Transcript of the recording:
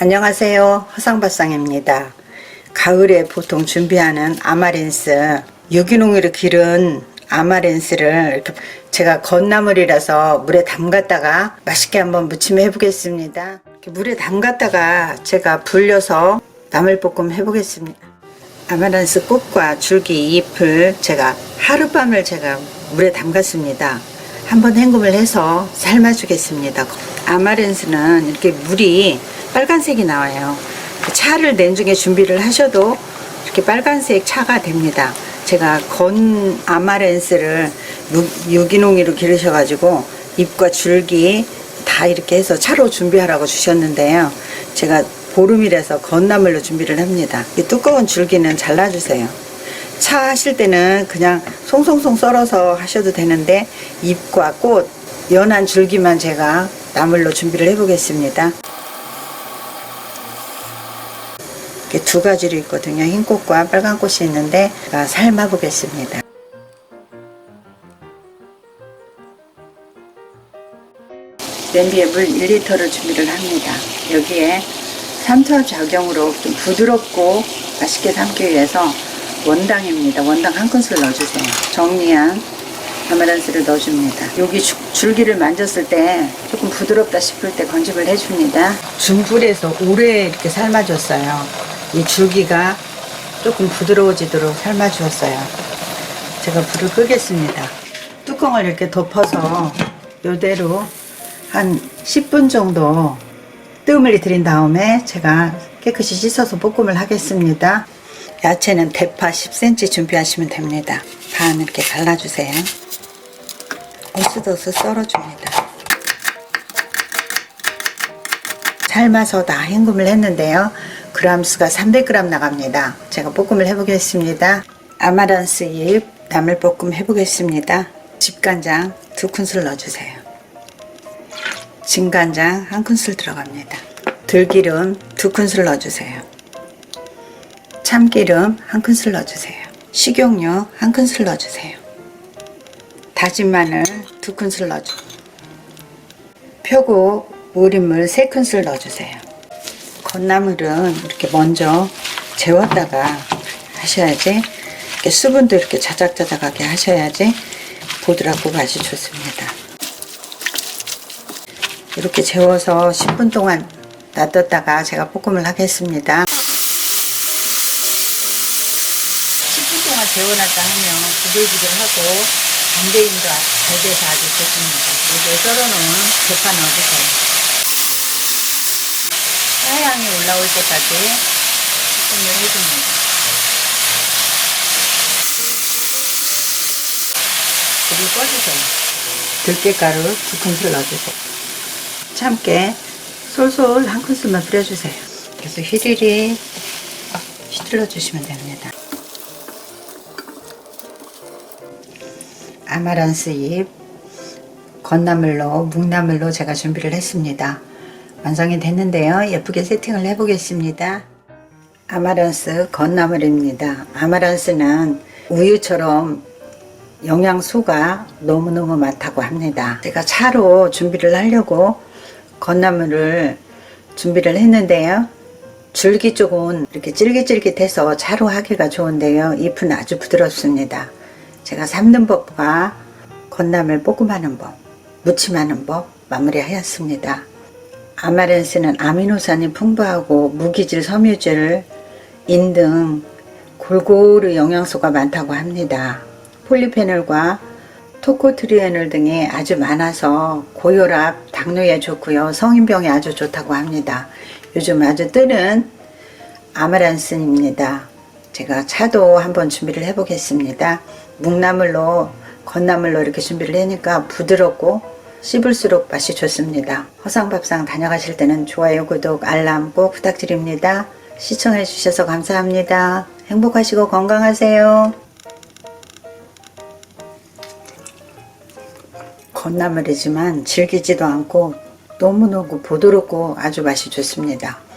안녕하세요. 허상바상입니다. 가을에 보통 준비하는 아마렌스, 유기농으로 기른 아마렌스를 이렇게 제가 건나물이라서 물에 담갔다가 맛있게 한번 무침 해 보겠습니다. 이렇게 물에 담갔다가 제가 불려서 나물볶음 해보겠습니다. 아마란스 꽃과 줄기 잎을 제가 하룻밤을 제가 물에 담갔습니다. 한번 헹굼을 해서 삶아주겠습니다. 아마렌스는 이렇게 물이 빨간색이 나와요. 그 차를 냉중에 준비를 하셔도 이렇게 빨간색 차가 됩니다. 제가 건 아마렌스를 유- 유기농으로 기르셔가지고 잎과 줄기 다 이렇게 해서 차로 준비하라고 주셨는데요. 제가 보름이라서 건나물로 준비를 합니다. 이 두꺼운 줄기는 잘라주세요. 차 하실 때는 그냥 송송송 썰어서 하셔도 되는데 잎과 꽃, 연한 줄기만 제가 나물로 준비를 해보겠습니다. 이렇게 두 가지로 있거든요. 흰 꽃과 빨간 꽃이 있는데 제가 삶아 보겠습니다. 냄비에 물 1리터를 준비를 합니다. 여기에 삼투압 작용으로 좀 부드럽고 맛있게 삶기 위해서 원당입니다. 원당 한 큰술 넣어주세요. 정리한 아마란스를 넣어줍니다. 여기 주- 줄기를 만졌을 때 조금 부드럽다 싶을 때 건집을 해줍니다. 중불에서 오래 이렇게 삶아줬어요. 이 줄기가 조금 부드러워지도록 삶아 주었어요. 제가 불을 끄겠습니다. 뚜껑을 이렇게 덮어서 이대로 한 10분 정도 뜸을 들인 다음에 제가 깨끗이 씻어서 볶음을 하겠습니다. 야채는 대파 10cm 준비하시면 됩니다. 반 이렇게 갈라주세요. 어스더스 썰어줍니다. 삶아서 다 헹굼을 했는데요. 그람수가 300g 나갑니다. 제가 볶음을 해보겠습니다. 아마란스 잎 나물볶음 해보겠습니다. 집간장 두 큰술 넣어주세요. 진간장 한 큰술 들어갑니다. 들기름 두 큰술 넣어주세요. 참기름 한 큰술 넣어주세요. 식용유 한 큰술 넣어주세요. 다진 마늘 두 큰술 넣어주세요. 표고 우린물 세 큰술 넣어주세요. 건나물은 이렇게 먼저 재웠다가 하셔야지 이렇게 수분도 이렇게 자작자작하게 하셔야지 보드랍고 맛이 좋습니다. 이렇게 재워서 10분 동안 놔뒀다가 제가 볶음을 하겠습니다. 10분 동안 재워놨다 하면 부들부들하고 반대인도 잘 돼서 아주 좋습니다. 여기에 썰어놓은 대파 넣어주세요. 하향이 올라올 때까지 볶음을 해줍니다. 불을 꺼주세요. 들깨가루 두 큰술 넣어주세요. 참깨 솔솔 한 큰술만 뿌려주세요. 그래서 휘리리 휘둘러 주시면 됩니다. 아마란스 잎, 건나물로, 묵나물로 제가 준비를 했습니다. 완성이 됐는데요. 예쁘게 세팅을 해보겠습니다. 아마란스 건나물입니다. 아마란스는 우유처럼 영양소가 너무너무 많다고 합니다. 제가 차로 준비를 하려고 건나물을 준비를 했는데요. 줄기 쪽은 이렇게 찔깃찔깃해서 차로 하기가 좋은데요. 잎은 아주 부드럽습니다. 제가 삶는 법과 건나물 볶음하는 법, 무침하는 법 마무리하였습니다. 아마렌스는 아미노산이 풍부하고 무기질, 섬유질, 인등 골고루 영양소가 많다고 합니다. 폴리페놀과 토코트리에놀 등이 아주 많아서 고혈압, 당뇨에 좋고요. 성인병에 아주 좋다고 합니다. 요즘 아주 뜨는 아마란스입니다. 제가 차도 한번 준비를 해보겠습니다. 묵나물로 건나물로 이렇게 준비를 하니까 부드럽고 씹을수록 맛이 좋습니다. 허상밥상 다녀가실 때는 좋아요, 구독, 알람 꼭 부탁드립니다. 시청해 주셔서 감사합니다. 행복하시고 건강하세요. 건나물이지만 질기지도 않고 너무너무 부드럽고 아주 맛이 좋습니다.